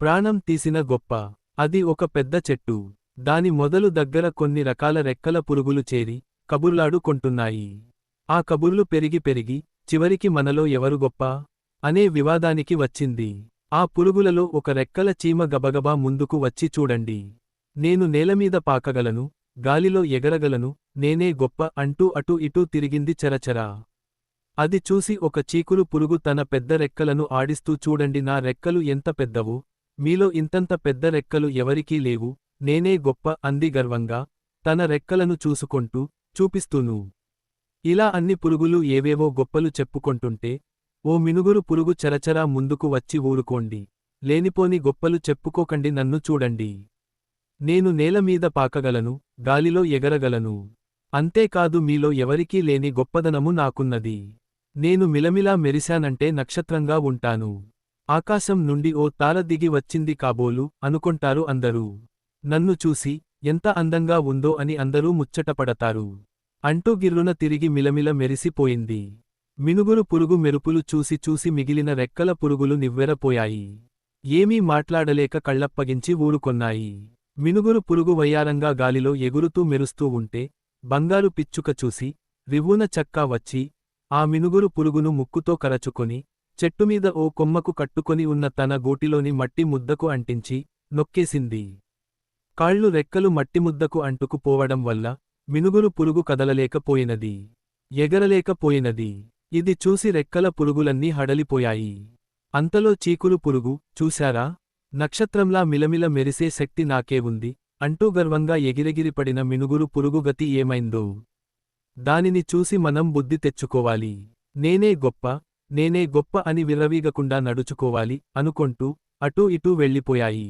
ప్రాణం తీసిన గొప్ప. అది ఒక పెద్ద చెట్టు. దాని మొదలు దగ్గర కొన్ని రకాల రెక్కల పురుగులు చేరి కబుర్లాడుకొంటున్నాయి ఆ కబుర్లు పెరిగి పెరిగి చివరికి మనలో ఎవరు గొప్ప? అనే వివాదానికి వచ్చింది. ఆ పురుగులలో ఒక రెక్కల చీమ గబగబా ముందుకు వచ్చి చూడండి. నేను నేలమీద పాకగలను గాలిలో ఎగరగలను నేనే గొప్ప అంటూ అటూ ఇటూ తిరిగింది చరచరా. అది చూసి ఒక చీకులు పురుగు తన పెద్ద రెక్కలను ఆడిస్తూ చూడండి నా రెక్కలు ఎంత పెద్దవో మీలో ఇంతంత పెద్ద రెక్కలు ఎవరికీ లేవు నేనే గొప్ప అంది గర్వంగా తన రెక్కలను చూసుకొంటూ చూపిస్తూను. ఇలా అన్ని పురుగులు ఏవేవో గొప్పలు చెప్పుకొంటుంటే ఓ మినుగురు పురుగు చరచరా ముందుకు వచ్చి ఊరుకోండి లేనిపోని గొప్పలు చెప్పుకోకండి నన్ను చూడండి. నేను నేలమీద పాకగలను గాలిలో ఎగరగలను. అంతేకాదు మీలో ఎవరికీ లేని గొప్పదనము నాకున్నది. నేను మిలమిలా మెరిశానంటే నక్షత్రంగా ఉంటాను. ఆకాశం నుండి ఓ తార దిగి వచ్చింది కాబోలు అనుకొంటారు అందరూ. నన్ను చూసి ఎంత అందంగా ఉందో అని అందరూ ముచ్చటపడతారు. అంటూ గిర్రున తిరిగి మిలమిల మెరిసిపోయింది. మినుగురు పురుగు మెరుపులు చూసి చూసి మిగిలిన రెక్కల పురుగులు నివ్వెరపోయాయి. ఏమీ మాట్లాడలేక కళ్ళప్పగించి ఊరుకొన్నాయి. మినుగురు పురుగు వయ్యారంగా గాలిలో ఎగురుతూ మెరుస్తూ ఉంటే బంగారు పిచ్చుక చూసి రివ్వున చక్కా వచ్చి ఆ మినుగురు పురుగును ముక్కుతో కరచుకొని చెట్టుమీద ఓ కొమ్మకు కట్టుకొని ఉన్న తన గోటిలోని మట్టి ముద్దకు అంటించి నొక్కేసింది. కాళ్ళు రెక్కలు మట్టిముద్దకు అంటుకుపోవడం వల్ల మినుగురు పురుగు కదలలేకపోయినది. ఎగరలేకపోయినది. ఇది చూసి రెక్కల పురుగులన్నీ హడలిపోయాయి. అంతలో చీకులు పురుగు చూశారా? నక్షత్రంలా మిలమిల మెరిసే శక్తి నాకే ఉంది అంటూ గర్వంగా ఎగిరెగిరిపడిన మినుగురు పురుగు గతి ఏమైందో. దానిని చూసి మనం బుద్ధి తెచ్చుకోవాలి. నేనే గొప్ప నేనే గొప్ప అని విర్రవీగకుండా నడుచుకోవాలి అనుకొంటూ అటూ ఇటూ వెళ్ళిపోయాయి.